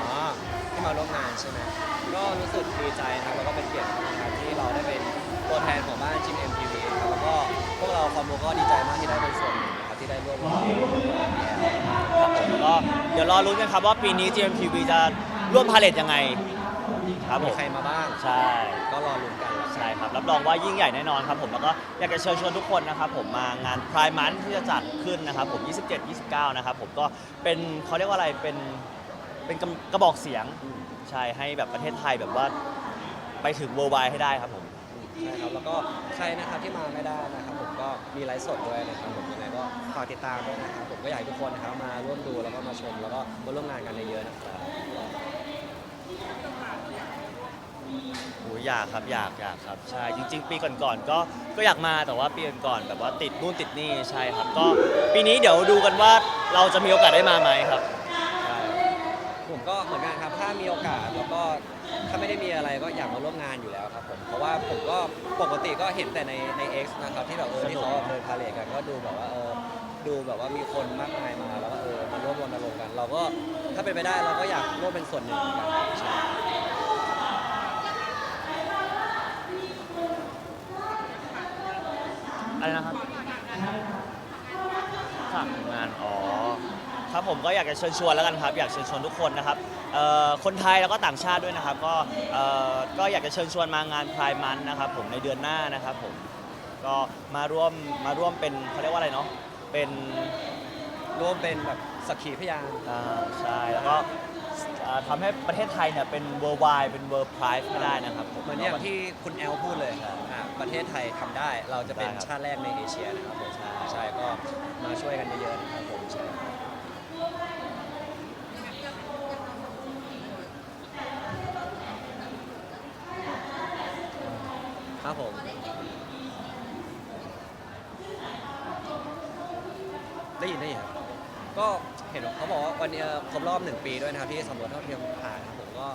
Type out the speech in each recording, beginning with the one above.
อ๋อที่มาร่วมงานใช่ไหมก็รู้สึกดีใจนะครับแล้วก็เป็นเกียรตินะครับที่เราได้เป็นตัวแทนของบ้านจิม MTV ครับแล้วก็พวกเราคอมโบก็ดีใจมากที่ได้เป็นส่วนหนึ่งนะครับที่ได้ร่วมงานครับผมก็เดี๋ยวรอรุ้นกันครับว่าปีนี้ GMTV จะร่วมพาเลทยังไง ครับผมีมใครมาบ้าง ใช่ก็รอลุ้นกันใช่ครับรับรองว่ายิ่งใหญ่แน่นอนครับผมแล้วก็อยากจะเชิญชวนทุกคนนะครับผมมางานพรายมันที่จะจัดขึ้นนะครับผม 27 29 นะครับผมก็เป็นเขาเรียกว่าอะไรเป็น เป็นกำกระบอกเสียงอืมใช่ให้แบบประเทศไทยแบบว่าไปถึงเวอร์ไวให้ได้ครับผมใช่ครับแล้วก็ใครนะครับที่มาไม่ได้นะครับผมก็มีไลฟ์สดด้วยนะครับผมยังไงก็ฝากติดตามด้วยนะครับผมก็อยากให้ทุกคนนะครับมาร่วมดูแล้วก็มาชมแล้วก็มาร่วมงานกันเยอะๆนะครับโอ้ยอยากครับอยากอยากครับใช่จริง ๆ ปีก่อนๆก็ก็อยากมาแต่ว่าปีก่อนๆแบบว่าติดนู่นติดนี่ใช่ครับก็ปีนี้เดี๋ยวดูกันว่าเราจะมีโอกาสได้มาไหมครับใช่ผม ก็เหมือนกันครับ ถ้ามีโอกาสแล้วก็ถ้าไม่ได้มีอะไรก็อยากมาร่วมงานอยู่แล้วครับผมเพราะว่าผมก็ปกติก็เห็นแต่ในใน X นะครับที่แบบเออที่เขาเดินพาเลทกันก็ดูแบบว่าเออดูแบบว่ามีคนมากมายมาแล้วก็เออมาร่วมรณรงค์กัน เราก็ถ้าเป็นไปได้เราก็อยากร่วมเป็นส่วนหนึ่งเหมือนกันใช่อะไรนะครับฝากงาน อ๋อ ครับผมก็อยากจะเชิญชวนแล้วกันครับ อยากเชิญชวนทุกคนนะครับเอ่อคนไทยแล้วก็ต่างชาติด้วยนะครับ ก็เอ่อก็อยากจะเชิญชวนมางานพรายมันนะครับผมในเดือนหน้านะครับผมก็มาร่วมมาร่วมเป็นเขาเรียกว่าอะไรเนาะเป็นร่วมเป็นแบบสักขีพยาน อ่าใช่แล้วก็อ่าทำให้ประเทศไทยเนี่ยเป็น worldwide เป็น world prize ให้ได้นะครับผม เหมือนอย่างที่คุณแอลพูดเลยใช่อะประเทศไทยทำได้ เราจะเป็นได้ครับ ชาติแรกในเอเชียนะครับผมใช่ใช่ก็มาช่วยกันเยอะๆนะครับผมใช่ ครับผม ได้ยินได้ยินครับก็เห็นเขาบอกว่าวันนี้ครบรอบหนึ่งปีด้วยนะครับที่สำรวจเท่าเทียมผ่านครับผมก็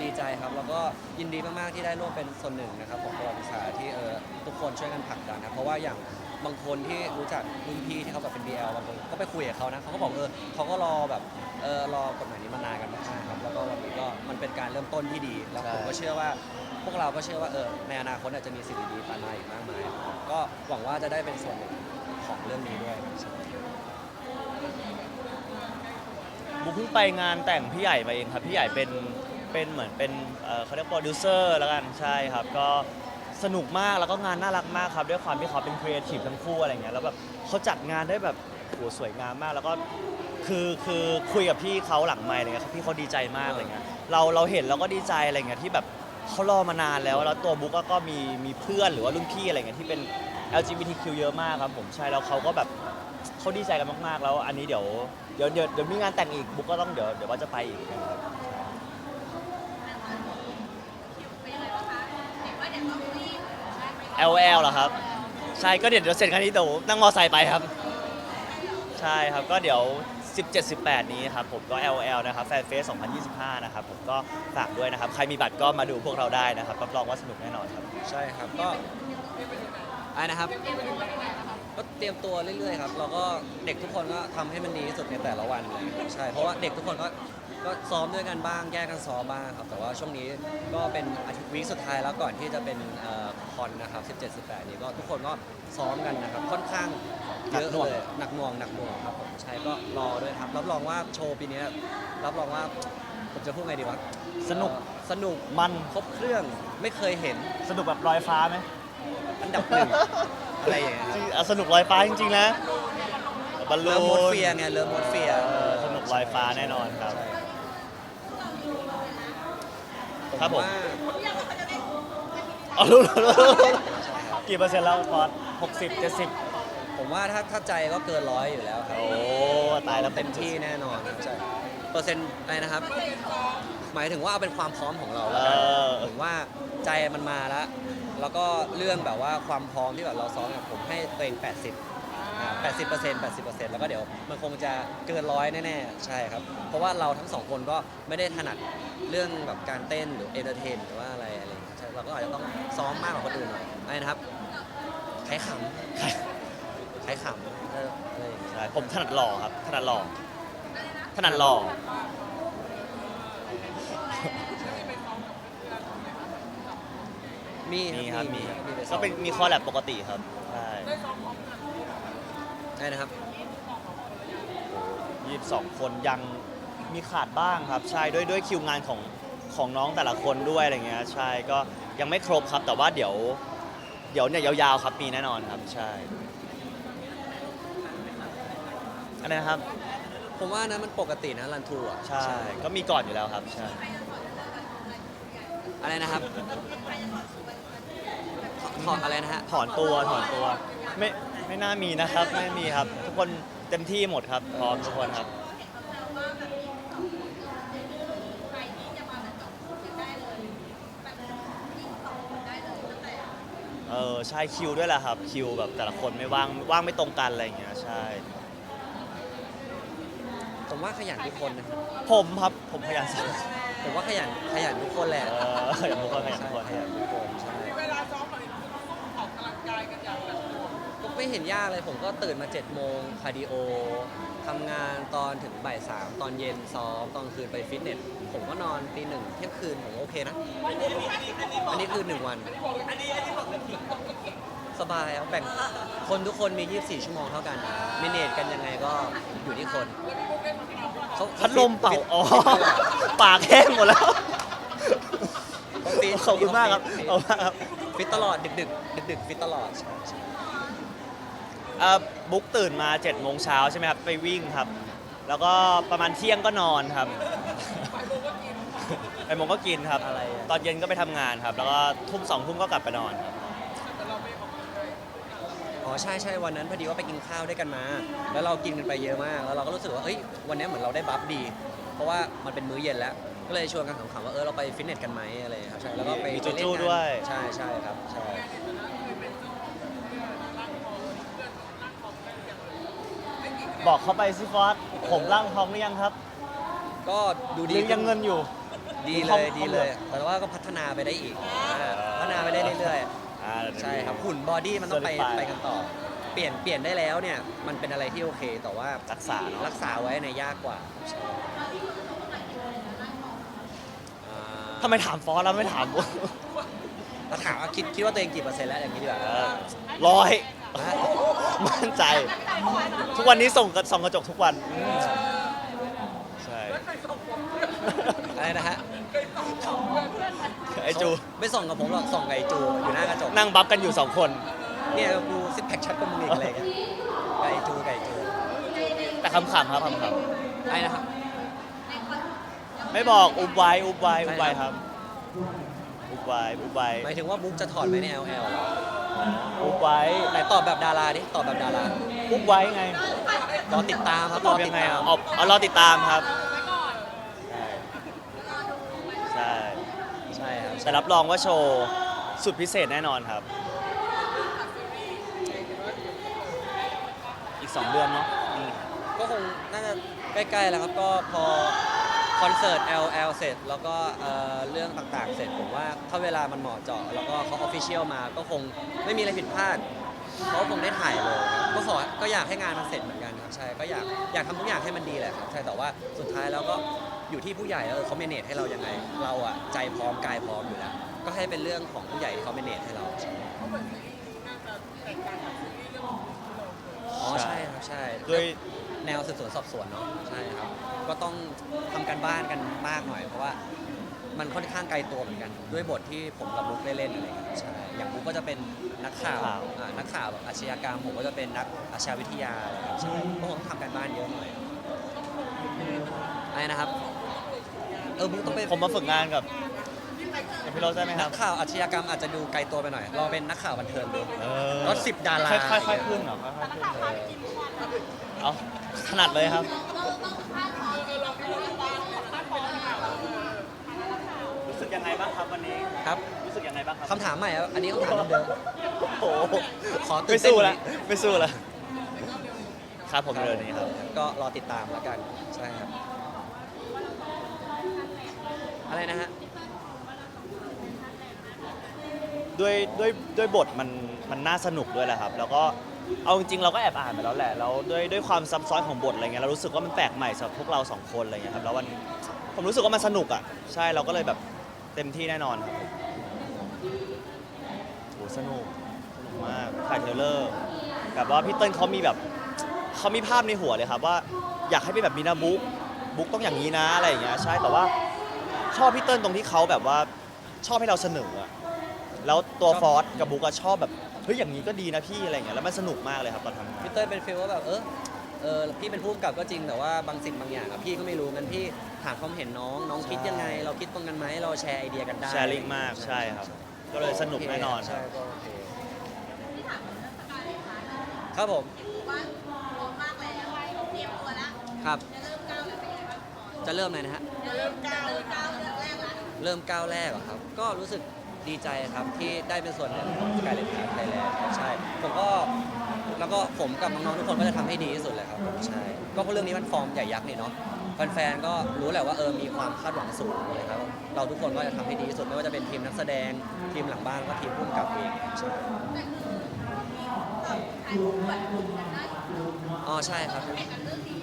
ดีใจครับ แล้วก็ยินดีมากๆที่ได้ร่วมเป็นส่วนหนึ่งนะครับของประวัติศาสตร์ที่เออทุกคนช่วยกันผลักดันครับเพราะว่าอย่างบางคนที่รู้จักรุ่นพี่ที่เขาแบบเป็น BL บางคนก็ไปคุยกับเขานะเขาก็บอกเออเขาก็รอแบบเออรอกฎหมายนี้มานานกันมากๆครับแล้วก็วันนี้ก็มันเป็นการเริ่มต้นที่ดี แล้วผมก็เชื่อว่า วกเราก็เชื่อว่าเออในอนาคตอาจจะมีสิ่งดีๆตามมาอีกมากมายครับก็หวังว่าจะได้เป็นส่วนหนึ่งของเรื่องนี้ด้วยใช่บุ๊เพิ่งไปงานแต่งพี่ใหญ่มาเองครับพี่ใหญ่เป็นเป็นเหมือนเป็นเอ่อเขาเรียกโปรดิวเซอร์แล้วกันใช่ครับ ก็สนุกมากแล้วก็งานน่ารักมากครับ ด้วยความที่เขาเป็นครีเอทีฟทั้งคู่อะไรเงี้ยแล้วแบบเขาจัดงานได้แบบโหสวยงามมาก แล้วก็คือคือคุยกับพี่เขาหลังไมค์อะไรเงี้ยพี่เขาดีใจมากอะไรเงี้ยเราเราเห็นเราก็ดีใจอะไรเงี้ยที่แบบ เขารอมานานแล้ว แล้วตัวบุ๊กก็มีมีเพื่อนหรือว่ารุ่นพี่อะไรเงี้ยที่เป็น LGBTQ เยอะมากครับผมใช่แล้วเขาก็แบบเขาดีใจกันมากๆ แล้วอันนี้เดี๋ยวเดี๋ยวเดี๋ยวเดี๋ยวมีงานแต่งอีกบุ๊กก็ต้องเดี๋ยวเดี๋ยวว่าจะไปอีกนะครับ LL เหรอครับ ใช่ก็เดี๋ยวเดี๋ยวเสร็จครั้นี้เดี๋ยวนั่งมอไซค์ไปครับ ใช่ครับก็เดี๋ยว 17 18 นี้ครับผมก็ LL นะครับแฟนเฟส2025 นะครับผมก็ฝากด้วยนะครับ ใครมีบัตรก็มาดูพวกเราได้นะครับรับรองว่าสนุกแน่นอนครับ ใช่ครับก็อะไรนะครับก็เตรียมตัวเรื่อยๆครับแล้วก็เด็กทุกคนก็ทำให้มันดีที่สุดในแต่ละวันเลยใช่เพราะว่าเด็กทุกคนก็ก็ซ้อมด้วยกันบ้างแยกกันซ้อมบ้างครับ แต่ว่าช่วงนี้ก็เป็นอาทิตย์วีคสุดท้ายแล้วก่อนที่จะเป็นเอ่อคอนนะครับ 17 18 นี้ก็ทุกคนก็ซ้อมกันนะครับ ค่อนข้าง เยอะเลยหนักหน่วงหนักหน่วงครับผมใช่ก็รอด้วยครับรับรองว่าโชว์ปีนี้รับรองว่าผมจะพูดไงดีวะสนุกเอ่อสนุกมันครบเครื่องไม่เคยเห็นสนุกแบบลอยฟ้าไหมอันดับหนึ่งอะไรอย่างเงี้ยจริงอะสนุกลอยฟ้าจริงๆนะบอลลูเริ่นมมดเฟียไงเริ่มมดเฟียเออสนุกลอยฟ้าแน่นอนครับใช่ครับผมว่าอ๋อรู้รู้รู้ใช่ครับกี่เปอร์เซ็นต์แล้วฟอสหกสิบเจ็ดสิบ ผมว่าถ้าถ้าใจก็เกินร้อยอยู่แล้วครับ โอ้ตายแล้วเต็มที่แน่นอนครับใช่เปอร์เซ็นต์อะไรนะครับ หมายถึงว่าเอาเป็นความพร้อมของเราเอแล้วกันอผมว่าใจมันมาแล้ว แล้วก็เรื่องแบบว่าความพร้อมที่แบบเราซ้อมเนี่ยผมให้ตัวเอง 80อ่า80% 80%แล้วก็เดี๋ยวมันคงจะเกินร้อยแน่ๆ ใช่ครับ เพราะว่าเราทั้งสองคนก็ไม่ได้ถนัดเรื่องแบบการเต้นหรือเอนเตอร์เทนหรือว่าอะไรอะไรอย่างเงี้ยใช่เราก็อาจจะต้องซ้อมมากกว่าคนอื่นหน่อยอะไรนะครับใครขำ ให้ขรอย่ายใช่ผมถนัดหล่อครับ ถนัดหล่อถนัดหล่อมีครับมีก็เป็นมีคอแลบปกติครับใช่ได้นะครับ ยี่สิบสองคนยังมีขาดบ้างครับ ใช่ด้วยด้วยคิวงานของของน้องแต่ละคนด้วยอะไรเงี้ยใช่ก็ยังไม่ครบครับ แต่ว่าเดี๋ยว เดี๋ยวเนี่ยยาวๆครับมีแน่นอนครับ ใช่ อันนี้นะครับ ผมว่านะมันปกตินะรันทูอะใช่ ก็มีก่อนอยู่แล้วครับ ใช่ อะไรนะครับถอดอะไรนะฮะถอนตัวถอนตัว ไม่ไม่น่ามีนะครับ ไม่มีครับ ทุกคนเต็มที่หมดครับพร้อมทุกคนครับ เออใช่คิวด้วยแหละครับ คิวแบบแต่ละคนไม่ว่างว่างไม่ตรงกันอะไรอย่างเงี้ยใช่ ผมว่าขยันทุกคนนะผมครับผมพยายามสอนผมว่าขยันขยันทุกคนแหละเออขยันทุกคนขยันทุกคนขยันทุกคนใช่เวลาซ้อมเราเนี่ยออกกำลังกายกันอย่างหนักหน่วงก็ไม่เห็นยากเลยผมก็ตื่นมา7จ็ดโมงคาร์ดิโอทำงานตอนถึงบ่ายสามตอนเย็นซ้อมตอนคืนไปฟิตเนสผมก็นอนตีหนึ่งเที่ยงคืนผมก็โอเคนะอันนี้คือหนึ่งวัน สบายครับแบ่งคนทุกคนมี 24 ชั่วโมงเท่ากันมินเนตกันยังไงก็อยู่ที่คนเขาพัดลมเป่าฟิตอ๋อปากแห้งหมดแล้วเขาฟิตขอบคุณมากครับฟิตขอบคุณมากครับฟิตตลอดดึกดึกดึกดึกๆฟิตตลอดใช่ใช่เอ่อบุ๊กตื่นมา7จ็ดโมงเช้าใช่ไหมครับไปวิ่งครับ แล้วก็ประมาณเที่ยงก็นอนครับไปโมงก็กินครับ อะไรอะ ตอนเย็นก็ไปทำงานครับ แล้วก็ทุ่มสองทุ่มก็กลับไปนอนครับ อ๋อใช่ใช่วันนั้นพอดีว่าไปกินข้าวด้วยกันมา แล้วเรากินกันไปเยอะมาก แล้วเราก็รู้สึกว่าเอ้ยวันนี้เหมือนเราได้บัฟดี เพราะว่ามันเป็นมื้อเย็นแล้ว ก็เลยชวนกันขำๆว่าเออเราไปฟิตเนสกันไหมอะไรอย่างเงี้ยครับใช่แล้วก็ไปมีไปเล่นจู้กันๆด้วย ใช่ใช่ครับใช่บอกเขาไปสิฟอสผมร่างทองหรือยังครับก็ดูหดีรือยังเงินอยู่ ดีทเลองยดีเลย แต่ว่าก็พัฒนาไปได้อีกอ่าพัฒนาไปได้เรื่อย อ่าๆใช่ครับหุ่นบอดี้มันต้องไป Certified ไปกันต่อ เปลี่ยนเปลี่ยนได้แล้วเนี่ย มันเป็นอะไรที่โอเค แต่ว่ารักษาเนาะรักษาไว้ในยยากกว่าใช่อ่าทำไมถามฟอสแล้วไม่ถามบุ๊กเราถามว่าคิดคิดว่าตัวเองกี่เปอร์เซ็นต์แล้วอย่างนี้ดีกว่า เออร้อยมั่นใจ ทุกวันนี้ส่งกระส่องกระจกทุกวันอืมใช่ อะไรนะฮะ ไอจู ไม่ส่องกับผมหรอกส่องกับไอจูอยู่หน้ากระจกนั่งบัฟกันอยู่สองคน เนี่ยกูซิปแพคชัดกว่ามึงอีกอะไรเงี้ยกับไอจูกับไอจูแต่คำๆครับคำไอ้นะครับๆไม่บอกอุบไว้อุบไว้อุบไว้ครับอุบไว้อุบไว้หมายถึงว่าบุ๊กจะถอดไหมใน LL อุบไว้ไหนตอบแบบดาราดิตอบแบบดาราอุบไว้ไงรอติดตามครับตอบติยัดงไงตาอะมเอาเอารอติดตามครับ ใช่ ใช่ครับ แต่รับรองว่าโชว์สุดพิเศษแน่นอนครับ อีก 2 เดือนเนาะอืมก็คงน่าจะใกล้ๆแล้วครับก็พอคอนเสิร์ต LL เสร็จ แล้วก็เอ่อเรื่องต่างๆ เสร็จผมว่าถ้าเวลามันเหมาะเจาะแล้วก็เขาออฟฟิเชียลมาก็คงไม่มีอะไรผิดพลาดเขาคงได้ถ่ายเลยครับก็ขอก็อยากให้งานมันเสร็จเหมือนกันครับใช่ก็อยากอยากทำทุกอย่างให้มันดีแหละครับใช่แต่ว่าสุดท้ายแล้วก็ อยู่ที่ผู้ใหญ่แล้วเขาเมเนจให้เรายังไง เราอะใจพร้อมกายพร้อมอยู่แล้ว ก็ให้เป็นเรื่องของผู้ใหญ่ที่เขาเมเนจให้เราใช่อ๋อใช่ครับใช่ด้วยแนวสืบสวนสอบสวนเนาะใช่ครับ ก็ต้องทำการบ้านกันมากหน่อย เพราะว่ามันค่อนข้างไกลตัวเหมือนกัน ด้วยบทที่ผมกับบุ๊กได้เล่นอะไรอย่างเงี้ยใช่อย่างบุ๊กก็จะเป็นนักข่าวข่าวอ่านักข่าวแบบอาชญากรรมผมก็จะเป็นนักอาชญาวิทยาอะไรครับใช่ก็คงต้องทำการบ้านเยอะหน่อยอะไรนะครับ เออบุ๊กต้องไปผมมาฝึกงานกับกับพี่โรสได้ไหมคนัรับ กข่าวอาชญากรรมอาจจะดูไกลตัวไปหน่อยเราเป็นนักข่าวบันเทิงดูเออก็สิบดาราค่อยๆค่อยๆขึ้นเหรอค่อยๆขึ้นเลยเอาถนัดเลยครับ รู้สึกยังไงบ้างครับวันนี้ ครับรู้สึกยังไงบ้างครับคำถามใหม่ครับอันนี้คำถามเดิมโอ้โหขอตื่ไม่นเต้นสู้กว่าละนี้ไม่สู้ละครับผมเดือนนี้ครับ ก็รอติดตามแล้วกันใช่ครับ อะไรนะฮะด้วยด้วยด้วยบทมันมันน่าสนุกด้วยแหละครับ แล้วก็เอาจริงๆเราก็แอบอ่านไปแล้วแหละแล้วด้วยด้วยความซับซ้อนของบทอะไรเงี้ยเรารู้สึกว่ามันแปลกใหม่สำหรับพวกเราสองคนอะไรเงี้ยครับแล้วมันผมรู้สึกว่ามันสนุกอะใช่เราก็เลยแบบเต็มที่แน่นอนครับสนุกสนุกมากถ่ายเทรลเลอร์แบบว่าพี่เติ้ลเขามีแบบเขามีภาพในหัวเลยครับว่า อยากให้เป็นแบบมีนาบุ๊กบุ๊กต้องอย่างนี้นะอะไรอย่างเงี้ยใช่แต่ว่า ชอบพี่เติ้ลตรงที่เขาแบบว่าชอบให้เราเสนออะแล้วตัวฟอสกับบุ๊กอะชอบแบบเฮ้ยอย่างนี้ก็ดีนะพี่อะไรอย่างเงี้ยแล้วมันสนุกมากเลยครับตอนทำงาน พี่เต้ยเป็นฟีลว่าแบบเออเออพี่เป็นผู้กำกับก็จริงแต่ว่าบางสิ่งบางอย่างอะพี่ก็ไม่รู้งั้นพี่ถามความเห็นน้องน้องคิดยังไง เราคิดตรงกันไหมเราแชร์ไอเดียกันได้แชร์ลิงก์มากใช่ครับก็เลยสนุกแน่นอนคใช่รับก็โอเคครับผมว่าพร้อมมากแล้วเตรียมตัวแล้วครับจะเริ่มก้าวแล้วเป็นยังไงบ้างก่อนจะเริ่มเลยนะฮะ จะเริ่มก้าวเริ่มก้าวเรื่องแรกละ เริ่มก้าวแรกหรอครับ ก็รู้สึกดีใจครับที่ได้เป็นส่วนหนึ่งของสกายเลนไทยแลนด์ใช่ผมก็แล้วก็ผมกับน้องๆทุกคนก็จะทำให้ดีที่สุดเลยครับใช่ก็เพราะเรื่องนี้มันฟอร์มใหญ่ยักษ์นี่เนาะแฟนๆก็รู้แหละว่าเออมีความคาดหวังสูงเลยครับเราทุกคนก็จะทำให้ดีที่สุดไม่ว่าจะเป็นทีมนักแสดงทีมหลังบ้านก็ทีมผู้กำกับเองใช่แต่คือมีเอ่อถ่ายรูปแบบกันได้อยู่อ๋อใช่ครับ แข่งกันเรื่องนี้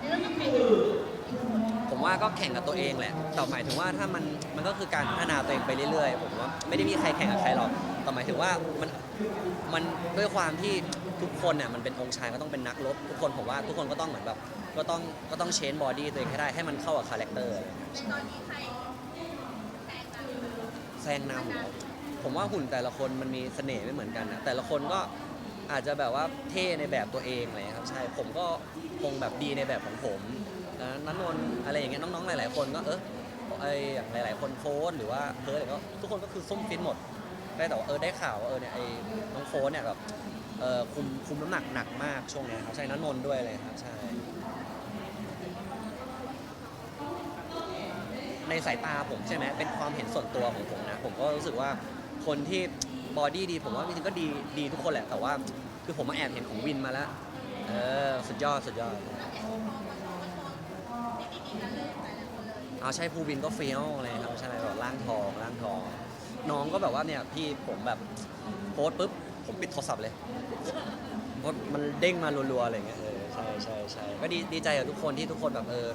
เรื่องต้องแข่งกัน ผมว่าก็แข่งกับตัวเองแหละแต่หมายถึงว่าถ้ามันมันก็คือการพัฒนาตัวเองไปเรื่อยๆ ผมว่าไม่ได้มีใครแข่งกับใครหรอกแต่หมายถึงว่ามันมันด้วยความที่ทุกคนเนี่ยมันเป็นองค์ชายก็ต้องเป็นนักรบทุกคนผมว่าทุกคนก็ต้องเหมือนแบบก็ต้องก็ต้องเชนบอดี้ตัวเองให้ได้ให้มันเข้ากับคาแรคเตอร์ในตอนนี้ใครแข่งกันแซงนำเหรอผมว่าหุ่นแต่ละคนมันมีเสน่ห์ไม่เหมือนกันนะแต่ละคนก็อาจจะแบบว่าเท่ในแบบตัวเองอะไรเลยครับใช่ผมก็คงแบบดีในแบบของผม นันนนท์อะไรอย่างเงี้ยน้องๆหลาย ๆ คนก็เออไออย่างหลาย ๆ คนโฟนหรือว่าเพิร์ดอะไรก็ทุกคนก็คือส้มฟิตหมด ได้แต่ว่าเออได้ข่าวว่าเออเนี่ยไอน้องโฟนเนี่ยแบบเออคุมคุมน้ำหนักหนักมากช่วงเนี้ยครับใช่นันนนท์ด้วยเลยครับใช่ ในสายตาผมใช่ไหมเป็นความเห็นส่วนตัวของผมนะ ผมก็รู้สึกว่าคนที่บอดี้ดี ผมว่าจริงๆก็ดีดีทุกคนแหละแต่ว่า คือผมมาแอบเห็นของวินมาแล้ว เออ สุดยอด สุดยอด เอาใช่ภูวินก็เฟี้ยวอะไรครับใช่แบบร่างทองร่างทอง น้องก็แบบว่าเนี่ยพี่ผมแบบโพสปุ๊บผมปิดโทรศัพท์เลยเพราะมันเด้งมารัวๆอะไรเงี้ยเออใช่ใช่ใช่ก็ดีดีใจกับทุกคนที่ทุกคนแบบเออ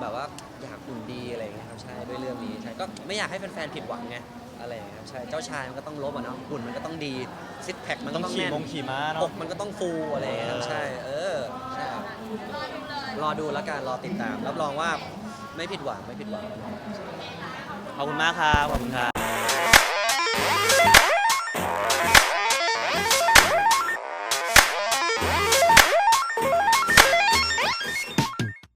แบบว่าอยากหุ่นดีอะไรเงี้ยครับใช่ด้วยเรื่องนี้ใช่ก็ไม่อยากให้แฟนๆผิดหวังไงอะไรเงี้ยครับใช่เจ้าชายมันก็ต้องลบอะเนาะหุ่นมันก็ต้องดีซิกแพคมันก็ต้องขี่แน่นมงขี่ม้าอเนาะกมันก็ต้องฟูอะไรเงี้ยครับใช่เออใช่ รอดูแล้วกันรอติดตาม รับรองว่าไม่ผิดหวังไม่ผิดหวัง ขอบคุณมากครับ ขอบคุณครับ